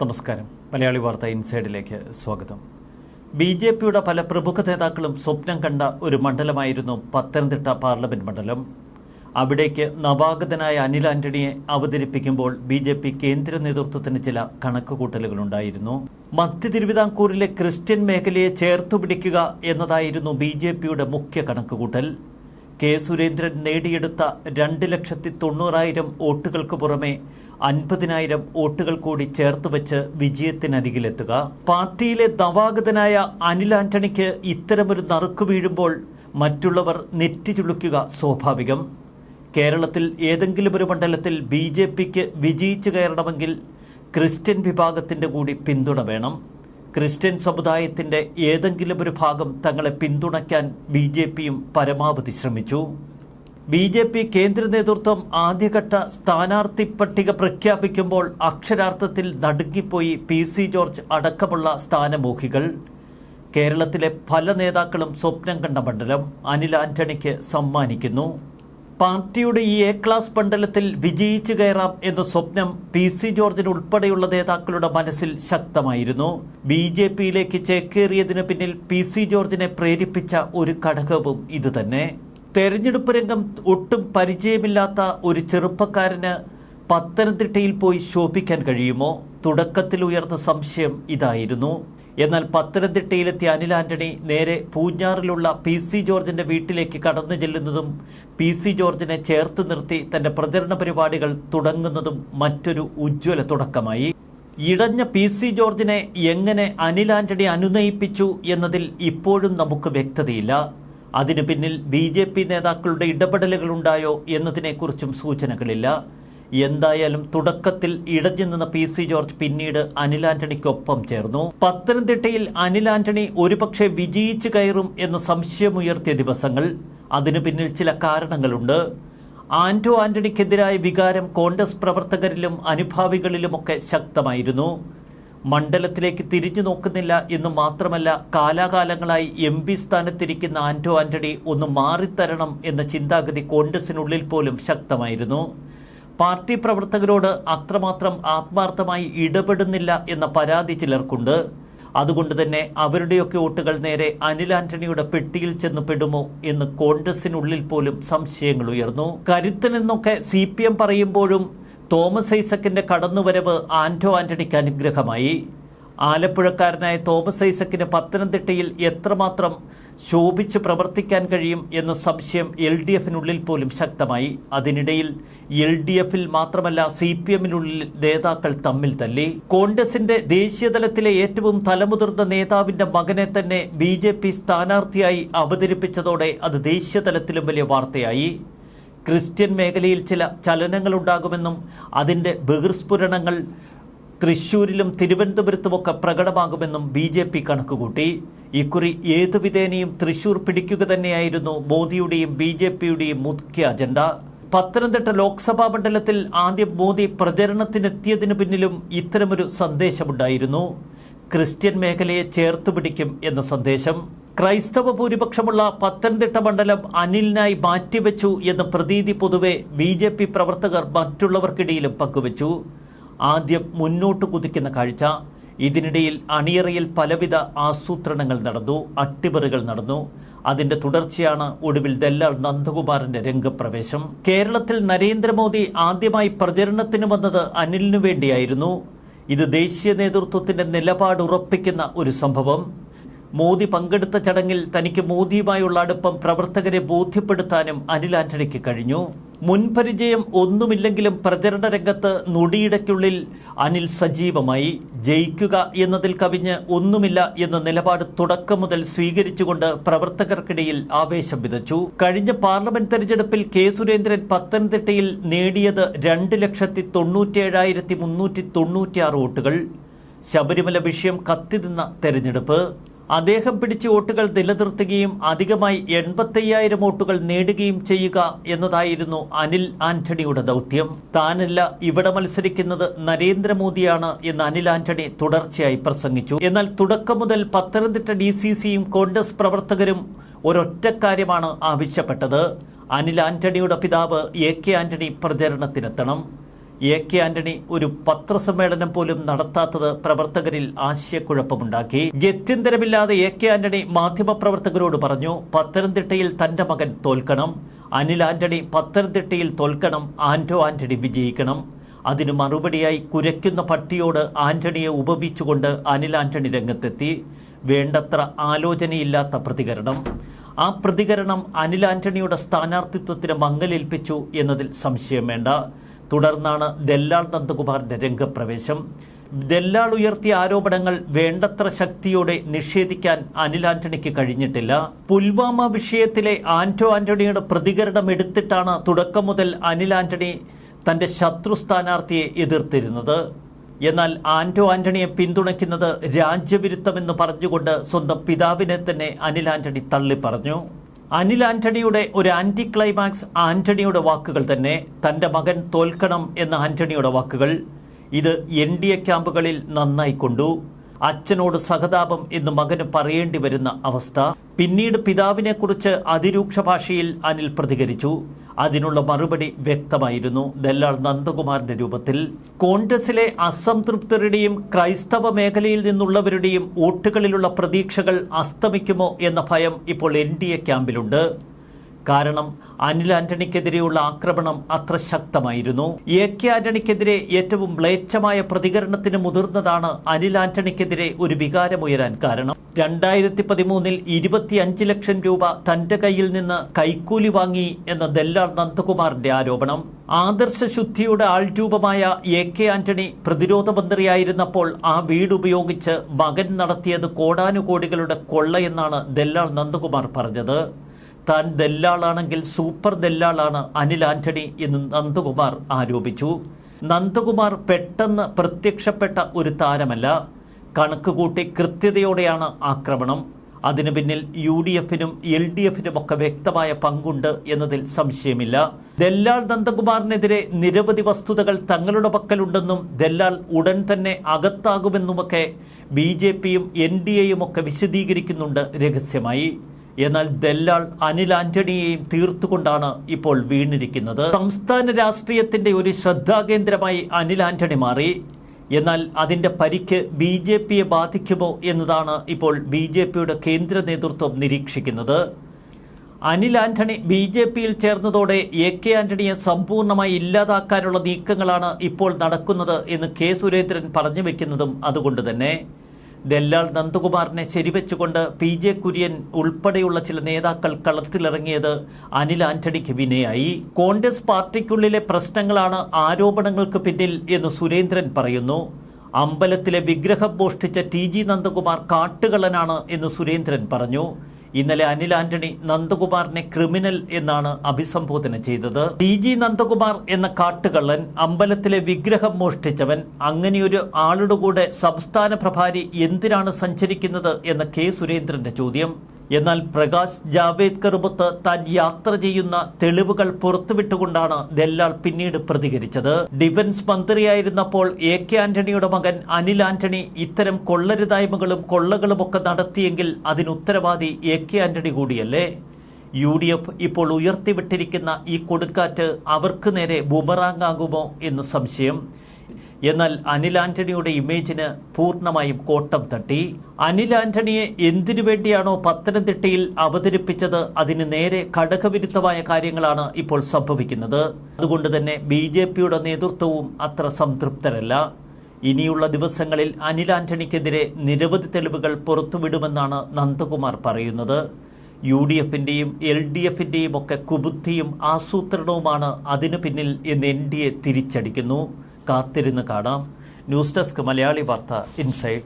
നമസ്കാരം. മലയാളി വാർത്ത ഇൻസൈഡിലേക്ക് സ്വാഗതം. ബി ജെ പിയുടെ പല പ്രമുഖ നേതാക്കളും സ്വപ്നം കണ്ട ഒരു മണ്ഡലമായിരുന്നു പത്തനംതിട്ട പാർലമെന്റ് മണ്ഡലം. അവിടേക്ക് നവാഗതനായ അനിൽ ആന്റണിയെ അവതരിപ്പിക്കുമ്പോൾ ബി ജെ പി കേന്ദ്ര നേതൃത്വത്തിന് ചില കണക്കുകൂട്ടലുകളുണ്ടായിരുന്നു മധ്യ തിരുവിതാംകൂറിലെ ക്രിസ്ത്യൻ മേഖലയെ ചേർത്തു പിടിക്കുക എന്നതായിരുന്നു ബി ജെ പിയുടെ മുഖ്യ കണക്കുകൂട്ടൽ. കെ സുരേന്ദ്രൻ നേടിയെടുത്ത രണ്ട് ലക്ഷത്തി തൊണ്ണൂറായിരം വോട്ടുകൾക്ക് പുറമെ അൻപതിനായിരം വോട്ടുകൾ കൂടി ചേർത്ത് വെച്ച് വിജയത്തിനരികിലെത്തുക. പാർട്ടിയിലെ നവാഗതനായ അനിൽ ആന്റണിക്ക് ഇത്തരമൊരു നറുക്കു വീഴുമ്പോൾ മറ്റുള്ളവർ നെറ്റിചുളുക്കുക സ്വാഭാവികം. കേരളത്തിൽ ഏതെങ്കിലും ഒരു മണ്ഡലത്തിൽ ബി ജെ പിക്ക് വിജയിച്ചു കയറണമെങ്കിൽ ക്രിസ്ത്യൻ വിഭാഗത്തിന്റെ കൂടി പിന്തുണ വേണം. ക്രിസ്ത്യൻ സമുദായത്തിന്റെ ഏതെങ്കിലും ഒരു ഭാഗം തങ്ങളെ പിന്തുണയ്ക്കാൻ ബി ജെ പിയും പരമാവധി ശ്രമിച്ചു. ബി ജെ പി കേന്ദ്ര നേതൃത്വം ആദ്യഘട്ട സ്ഥാനാർത്ഥി പട്ടിക പ്രഖ്യാപിക്കുമ്പോൾ അക്ഷരാർത്ഥത്തിൽ നടുങ്ങിപ്പോയി പി സി ജോർജ് അടക്കമുള്ള സ്ഥാനമോഹികൾ. കേരളത്തിലെ പല നേതാക്കളും സ്വപ്നം കണ്ട മണ്ഡലം അനിൽ ആന്റണിക്ക് സമ്മാനിക്കുന്നു. പാർട്ടിയുടെ ഈ എ ക്ലാസ് മണ്ഡലത്തിൽ വിജയിച്ചു കയറാം എന്ന സ്വപ്നം പി സി ജോർജിന് ഉൾപ്പെടെയുള്ള നേതാക്കളുടെ മനസ്സിൽ ശക്തമായിരുന്നു. ബി ജെ പിയിലേക്ക് ചേക്കേറിയതിനു പിന്നിൽ പി സി ജോർജിനെ പ്രേരിപ്പിച്ച ഒരു ഘടകവും ഇതുതന്നെ. തെരഞ്ഞെടുപ്പ് രംഗം ഒട്ടും പരിചയമില്ലാത്ത ഒരു ചെറുപ്പക്കാരന് പത്തനംതിട്ടയിൽ പോയി ശോഭിക്കാൻ കഴിയുമോ? തുടക്കത്തിൽ ഉയർന്ന സംശയം ഇതായിരുന്നു. എന്നാൽ പത്തനംതിട്ടയിലെത്തിയ അനിൽ ആന്റണി നേരെ പൂഞ്ഞാറിലുള്ള പി സി ജോർജിന്റെ വീട്ടിലേക്ക് കടന്നു ചെല്ലുന്നതും പി സി ജോർജിനെ ചേർത്ത് നിർത്തി തന്റെ പ്രചരണ പരിപാടികൾ തുടങ്ങുന്നതും മറ്റൊരു ഉജ്ജ്വല തുടക്കമായി. ഇടഞ്ഞ പി സി ജോർജിനെ എങ്ങനെ അനിൽ ആന്റണി അനുനയിപ്പിച്ചു എന്നതിൽ ഇപ്പോഴും നമുക്ക് വ്യക്തതയില്ല. അതിനു പിന്നിൽ ബി ജെ പി നേതാക്കളുടെ ഇടപെടലുകളുണ്ടായോ എന്നതിനെക്കുറിച്ചും സൂചനകളില്ല. എന്തായാലും തുടക്കത്തിൽ ഇടഞ്ഞു നിന്ന പി സി ജോർജ് പിന്നീട് അനിൽ ആന്റണിക്കൊപ്പം ചേർന്നു. പത്തനംതിട്ടയിൽ അനിൽ ആന്റണി ഒരുപക്ഷെ വിജയിച്ചു കയറും എന്ന സംശയമുയർത്തിയ ദിവസങ്ങൾ. അതിനു പിന്നിൽ ചില കാരണങ്ങളുണ്ട്. ആന്റോ ആന്റണിക്കെതിരായ വികാരം കോൺഗ്രസ് പ്രവർത്തകരിലും അനുഭാവികളിലുമൊക്കെ ശക്തമായിരുന്നു. മണ്ഡലത്തിലേക്ക് തിരിഞ്ഞു നോക്കുന്നില്ല എന്ന് മാത്രമല്ല കാലാകാലങ്ങളായി എം പി സ്ഥാനത്തിരിക്കുന്ന ആന്റോ ആന്റണി ഒന്ന് മാറിത്തരണം എന്ന ചിന്താഗതി കോൺഗ്രസിനുള്ളിൽ പോലും ശക്തമായിരുന്നു. പാർട്ടി പ്രവർത്തകരോട് അത്രമാത്രം ആത്മാർത്ഥമായി ഇടപെടുന്നില്ല എന്ന പരാതി ചിലർക്കുണ്ട്. അതുകൊണ്ട് തന്നെ അവരുടെയൊക്കെ വോട്ടുകൾ നേരെ അനിൽ ആന്റണിയുടെ പെട്ടിയിൽ ചെന്ന് പെടുമോ എന്ന് കോൺഗ്രസിനുള്ളിൽ പോലും സംശയങ്ങൾ ഉയർന്നു. കരുത്തനെന്നൊക്കെ സി പി എം പറയുമ്പോഴും തോമസ് ഐസക്കിന്റെ കടന്നുവരവ് ആന്റോ ആന്റണിക്ക് അനുഗ്രഹമായി. ആലപ്പുഴക്കാരനായ തോമസ് ഐസക്കിന് പത്തനംതിട്ടയിൽ എത്രമാത്രം ശോഭിച്ച് പ്രവർത്തിക്കാൻ കഴിയും എന്ന സംശയം എൽ ഡി എഫിനുള്ളിൽ പോലും ശക്തമായി. അതിനിടയിൽ എൽ ഡി എഫിൽ മാത്രമല്ല സി പി എമ്മിനുള്ളിൽ നേതാക്കൾ തമ്മിൽ തല്ലി. കോൺഗ്രസിന്റെ ദേശീയതലത്തിലെ ഏറ്റവും തലമുതിർന്ന നേതാവിന്റെ മകനെ തന്നെ ബി സ്ഥാനാർത്ഥിയായി അവതരിപ്പിച്ചതോടെ അത് ദേശീയതലത്തിലും വലിയ വാർത്തയായി. ക്രിസ്ത്യൻ മേഖലയിൽ ചില ചലനങ്ങളുണ്ടാകുമെന്നും അതിന്റെ ബഹിർസ്ഫുരണങ്ങൾ തൃശൂരിലും തിരുവനന്തപുരത്തുമൊക്കെ പ്രകടമാകുമെന്നും ബി ജെ പി കണക്കുകൂട്ടി. ഇക്കുറി ഏതു വിധേനയും തൃശൂർ പിടിക്കുക തന്നെയായിരുന്നു മോദിയുടെയും ബി ജെ പിയുടെയും മുഖ്യ അജണ്ട. പത്തനംതിട്ട ലോക്സഭാ മണ്ഡലത്തിൽ ആദ്യം മോദി പ്രചരണത്തിനെത്തിയതിനു പിന്നിലും ഇത്തരമൊരു സന്ദേശമുണ്ടായിരുന്നു. ക്രിസ്ത്യൻ മേഖലയെ ചേർത്ത് പിടിക്കും എന്ന സന്ദേശം. ക്രൈസ്തവ ഭൂരിപക്ഷമുള്ള പത്തനംതിട്ട മണ്ഡലം അനിലിനായി മാറ്റിവെച്ചു എന്ന പ്രതീതി പൊതുവെ ബി ജെ പി പ്രവർത്തകർ മറ്റുള്ളവർക്കിടയിലും പങ്കുവച്ചു. ആദ്യം മുന്നോട്ട് കുതിക്കുന്ന കാഴ്ച. ഇതിനിടയിൽ അണിയറയിൽ പലവിധ ആസൂത്രണങ്ങൾ നടന്നു അട്ടിമറികൾ നടന്നു. അതിന്റെ തുടർച്ചയാണ് ഒടുവിൽ ദല്ലാൾ നന്ദകുമാറിന്റെ രംഗപ്രവേശം. കേരളത്തിൽ നരേന്ദ്രമോദി ആദ്യമായി പ്രചരണത്തിന് വന്നത് അനിലിനു വേണ്ടിയായിരുന്നു. ഇത് ദേശീയ നേതൃത്വത്തിന്റെ നിലപാട് ഉറപ്പിക്കുന്ന ഒരു സംഭവം. മോദി പങ്കെടുത്ത ചടങ്ങിൽ തനിക്ക് മോദിയുമായുള്ള അടുപ്പം പ്രവർത്തകരെ ബോധ്യപ്പെടുത്താനും അനിൽ ആന്റണിക്ക് കഴിഞ്ഞു. മുൻപരിചയം ഒന്നുമില്ലെങ്കിലും പ്രചരണ രംഗത്ത് നൊടിയിടയ്ക്കുള്ളിൽ അനിൽ സജീവമായി ജയിക്കുക എന്നതിൽ കവിഞ്ഞ് ഒന്നുമില്ല എന്ന നിലപാട് തുടക്കം മുതൽ സ്വീകരിച്ചുകൊണ്ട് പ്രവർത്തകർക്കിടയിൽ ആവേശം വിതച്ചു. കഴിഞ്ഞ പാർലമെന്റ് തെരഞ്ഞെടുപ്പിൽ കെ സുരേന്ദ്രൻ പത്തനംതിട്ടയിൽ നേടിയത് രണ്ട് ലക്ഷത്തി തൊണ്ണൂറ്റിയേഴായിരത്തി മുന്നൂറ്റി തൊണ്ണൂറ്റിയാറ് വോട്ടുകൾ. ശബരിമല വിഷയം കത്തിനിന്ന തെരഞ്ഞെടുപ്പ്. അദ്ദേഹം പിടിച്ച വോട്ടുകൾ നിലനിർത്തുകയും അധികമായി എൺപത്തയ്യായിരം വോട്ടുകൾ നേടുകയും ചെയ്യുക എന്നതായിരുന്നു അനിൽ ആന്റണിയുടെ ദൗത്യം. താനല്ല ഇവിടെ മത്സരിക്കുന്നത് നരേന്ദ്രമോദിയാണ് എന്ന് അനിൽ ആന്റണി തുടർച്ചയായി പ്രസംഗിച്ചു. എന്നാൽ തുടക്കം മുതൽ പത്തനംതിട്ട ഡി സി സിയും കോൺഗ്രസ് പ്രവർത്തകരും ഒരൊറ്റ കാര്യമാണ് ആവശ്യപ്പെട്ടത്. അനിൽ ആന്റണിയുടെ പിതാവ് എ കെ ആന്റണി പ്രചരണത്തിനെത്തണം. എ കെ ആന്റണി ഒരു പത്രസമ്മേളനം പോലും നടത്താത്തത് പ്രവർത്തകരിൽ ആശയക്കുഴപ്പമുണ്ടാക്കി. ഗത്യന്തരമില്ലാതെ എ കെ ആന്റണി മാധ്യമപ്രവർത്തകരോട് പറഞ്ഞു പത്തനംതിട്ടയിൽ തന്റെ മകൻ തോൽക്കണം. അനിൽ ആന്റണി പത്തനംതിട്ടയിൽ തോൽക്കണം ആന്റോ ആന്റണി വിജയിക്കണം. അതിന് മറുപടിയായി കുരയ്ക്കുന്ന പട്ടിയോട് ആന്റണിയെ ഉപമിച്ചുകൊണ്ട് അനിൽ ആന്റണി രംഗത്തെത്തി. വേണ്ടത്ര ആലോചനയില്ലാത്ത പ്രതികരണം. ആ പ്രതികരണം അനിൽ ആന്റണിയുടെ സ്ഥാനാർത്ഥിത്വത്തിന് മങ്ങലേൽപ്പിച്ചു എന്നതിൽ സംശയം വേണ്ട. തുടർന്നാണ് ദല്ലാൾ നന്ദകുമാറിന്റെ രംഗപ്രവേശം. ദല്ലാൾ ഉയർത്തിയ ആരോപണങ്ങൾ വേണ്ടത്ര ശക്തിയോടെ നിഷേധിക്കാൻ അനിൽ ആന്റണിക്ക് കഴിഞ്ഞിട്ടില്ല. പുൽവാമ വിഷയത്തിലെ ആന്റോ ആന്റണിയുടെ പ്രതികരണം എടുത്തിട്ടാണ് തുടക്കം മുതൽ അനിൽ ആന്റണി തന്റെ ശത്രു സ്ഥാനാർത്ഥിയെ എതിർത്തിരുന്നത്. എന്നാൽ ആന്റോ ആന്റണിയെ പിന്തുണയ്ക്കുന്നത് രാജ്യവിരുദ്ധമെന്ന് പറഞ്ഞുകൊണ്ട് സ്വന്തം പിതാവിനെ തന്നെ അനിൽ ആന്റണി തള്ളി പറഞ്ഞു അനിൽ ആന്റണിയുടെ ഒരു ആന്റി ക്ലൈമാക്സ് ആന്റണിയുടെ വാക്കുകൾ തന്നെ തന്റെ മകൻ തോൽക്കണം എന്ന ആന്റണിയുടെ വാക്കുകൾ ഇത് എൻ ഡി എ ക്യാമ്പുകളിൽ നന്നായി കൊണ്ടു. അച്ഛനോട് സഹതാപം എന്ന് മകന് പറയേണ്ടി വരുന്ന അവസ്ഥ പിന്നീട് പിതാവിനെക്കുറിച്ച് അതിരൂക്ഷ ഭാഷയിൽ അനിൽ പ്രതികരിച്ചു. അതിനുള്ള മറുപടി വ്യക്തമായിരുന്നു. ദല്ലാൾ നന്ദകുമാറിന്റെ രൂപത്തിൽ കോൺഗ്രസിലെ അസംതൃപ്തരുടെയും ക്രൈസ്തവ മേഖലയിൽ നിന്നുള്ളവരുടെയും വോട്ടുകളിലുള്ള പ്രതീക്ഷകൾ അസ്തമിക്കുമോ എന്ന ഭയം ഇപ്പോൾ എൻ ഡി എ ക്യാമ്പിലുണ്ട്. കാരണം അനിൽ ആന്റണിക്കെതിരെയുള്ള ആക്രമണം അത്ര ശക്തമായിരുന്നു. എ കെ ആന്റണിക്കെതിരെ ഏറ്റവും മ്ലേച്ഛമായ പ്രതികരണത്തിന് മുതിർന്നതാണ് അനിൽ ആന്റണിക്കെതിരെ ഒരു വികാരമുയരാൻ കാരണം. രണ്ടായിരത്തി പതിമൂന്നിൽ ഇരുപത്തിയഞ്ച് ലക്ഷം രൂപ തന്റെ കയ്യിൽ നിന്ന് കൈക്കൂലി വാങ്ങി എന്ന ദല്ലാൾ നന്ദകുമാറിന്റെ ആരോപണം. ആദർശ ശുദ്ധിയുടെ ആൾരൂപമായ എ കെ ആന്റണി പ്രതിരോധ മന്ത്രിയായിരുന്നപ്പോൾ ആ വീട് ഉപയോഗിച്ച് മകൻ നടത്തിയത് കോടാനുകോടികളുടെ കൊള്ളയെന്നാണ് ദല്ലാൾ നന്ദകുമാർ പറഞ്ഞത്. താൻ ദല്ലാളാണെങ്കിൽ സൂപ്പർ ദല്ലാളാണ് അനിൽ ആന്റണി എന്ന് നന്ദകുമാർ ആരോപിച്ചു. നന്ദകുമാർ പെട്ടെന്ന് പ്രത്യക്ഷപ്പെട്ട ഒരു താരമല്ല. കണക്ക് കൂട്ടി കൃത്യതയോടെയാണ് ആക്രമണം. അതിനു പിന്നിൽ യു ഡി എഫിനും എൽ ഡി എഫിനും ഒക്കെ വ്യക്തമായ പങ്കുണ്ട് എന്നതിൽ സംശയമില്ല. ദല്ലാൽ നന്ദകുമാറിനെതിരെ നിരവധി വസ്തുതകൾ തങ്ങളുടെ പക്കലുണ്ടെന്നും ദല്ലാൽ ഉടൻ തന്നെ അകത്താകുമെന്നുമൊക്കെ ബി ജെ പിയും എൻ ഡി എയും ഒക്കെ വിശദീകരിക്കുന്നുണ്ട് രഹസ്യമായി. എന്നാൽ ദല്ലാൾ അനിൽ ആന്റണിയെയും തീർത്തുകൊണ്ടാണ് ഇപ്പോൾ വീണിരിക്കുന്നത്. സംസ്ഥാന രാഷ്ട്രീയത്തിന്റെ ഒരു ശ്രദ്ധാകേന്ദ്രമായി അനിൽ ആന്റണി മാറി. എന്നാൽ അതിന്റെ പരിക്ക് ബി ജെ പിയെ ബാധിക്കുമോ എന്നതാണ് ഇപ്പോൾ ബി ജെ പിയുടെ കേന്ദ്ര നേതൃത്വം നിരീക്ഷിക്കുന്നത്. അനിൽ ആന്റണി ബി ജെ പിയിൽ ചേർന്നതോടെ എ കെ ആന്റണിയെ സമ്പൂർണമായി ഇല്ലാതാക്കാനുള്ള നീക്കങ്ങളാണ് ഇപ്പോൾ നടക്കുന്നത് എന്ന് കെ സുരേന്ദ്രൻ പറഞ്ഞു വെക്കുന്നതും അതുകൊണ്ട് തന്നെ. ദല്ലാൾ നന്ദകുമാറിനെ ശരിവെച്ചുകൊണ്ട് പി ജെ കുര്യൻ ഉൾപ്പെടെയുള്ള ചില നേതാക്കൾ കളത്തിലിറങ്ങിയത് അനിൽ ആന്റണിക്ക് വിനയായി. കോൺഗ്രസ് പാർട്ടിക്കുള്ളിലെ പ്രശ്നങ്ങളാണ് ആരോപണങ്ങൾക്ക് പിന്നിൽ എന്ന് സുരേന്ദ്രൻ പറയുന്നു. അമ്പലത്തിലെ വിഗ്രഹം മോഷ്ടിച്ച ടി ജി നന്ദകുമാർ കാട്ടുകള്ളനാണ് എന്ന് സുരേന്ദ്രൻ പറഞ്ഞു. ഇന്നലെ അനിൽ ആന്റണി നന്ദകുമാറിനെ ക്രിമിനൽ എന്നാണ് അഭിസംബോധന ചെയ്തത്. ടി ജി നന്ദകുമാർ എന്ന കാട്ടുകള്ളൻ അമ്പലത്തിലെ വിഗ്രഹം മോഷ്ടിച്ചവൻ അങ്ങനെയൊരു ആളുടെ കൂടെ സംസ്ഥാന പ്രഭാരി എന്തിനാണ് സഞ്ചരിക്കുന്നത് എന്ന കെ സുരേന്ദ്രന്റെ ചോദ്യം. എന്നാൽ പ്രകാശ് ജാവേദ്കറുമൊത്ത് താൻ യാത്ര ചെയ്യുന്ന തെളിവുകൾ പുറത്തുവിട്ടുകൊണ്ടാണ് ദല്ലാൾ പിന്നീട് പ്രതികരിച്ചത്. ഡിഫൻസ് മന്ത്രിയായിരുന്നപ്പോൾ എ കെ ആന്റണിയുടെ മകൻ അനിൽ ആന്റണി ഇത്തരം കൊള്ളരുതായ്മകളും കൊള്ളകളുമൊക്കെ നടത്തിയെങ്കിൽ അതിന് ഉത്തരവാദി എ കെ ആന്റണി കൂടിയല്ലേ? യു ഡി എഫ് ഇപ്പോൾ ഉയർത്തിവിട്ടിരിക്കുന്ന ഈ കൊടുക്കാറ്റ് അവർക്ക് നേരെ ബുമറാങ്ങാകുമോ എന്ന് സംശയം. എന്നാൽ അനിൽ ആന്റണിയുടെ ഇമേജിന് പൂർണമായും കോട്ടം തട്ടി. അനിൽ ആന്റണിയെ എന്തിനു വേണ്ടിയാണോ പത്തനംതിട്ടയിൽ അവതരിപ്പിച്ചത്? അതിന് നേരെ ഘടകവിരുദ്ധമായ കാര്യങ്ങളാണ് ഇപ്പോൾ സംഭവിക്കുന്നത്. അതുകൊണ്ട് തന്നെ ബി ജെ പിയുടെ നേതൃത്വവും അത്ര സംതൃപ്തരല്ല. ഇനിയുള്ള ദിവസങ്ങളിൽ അനിൽ ആന്റണിക്കെതിരെ നിരവധി തെളിവുകൾ പുറത്തുവിടുമെന്നാണ് നന്ദകുമാർ പറയുന്നത്. യു ഡി എഫിന്റെയും എൽ ഡി എഫിന്റെയും ഒക്കെ കുബുദ്ധിയും ആസൂത്രണവുമാണ് അതിനു പിന്നിൽ എന്ന് എൻ ഡി എ തിരിച്ചടിക്കുന്നു. കാത്തിരുന്ന് കാണാം. ന്യൂസ് ഡെസ്ക് മലയാളി വാർത്ത ഇൻസൈഡ്.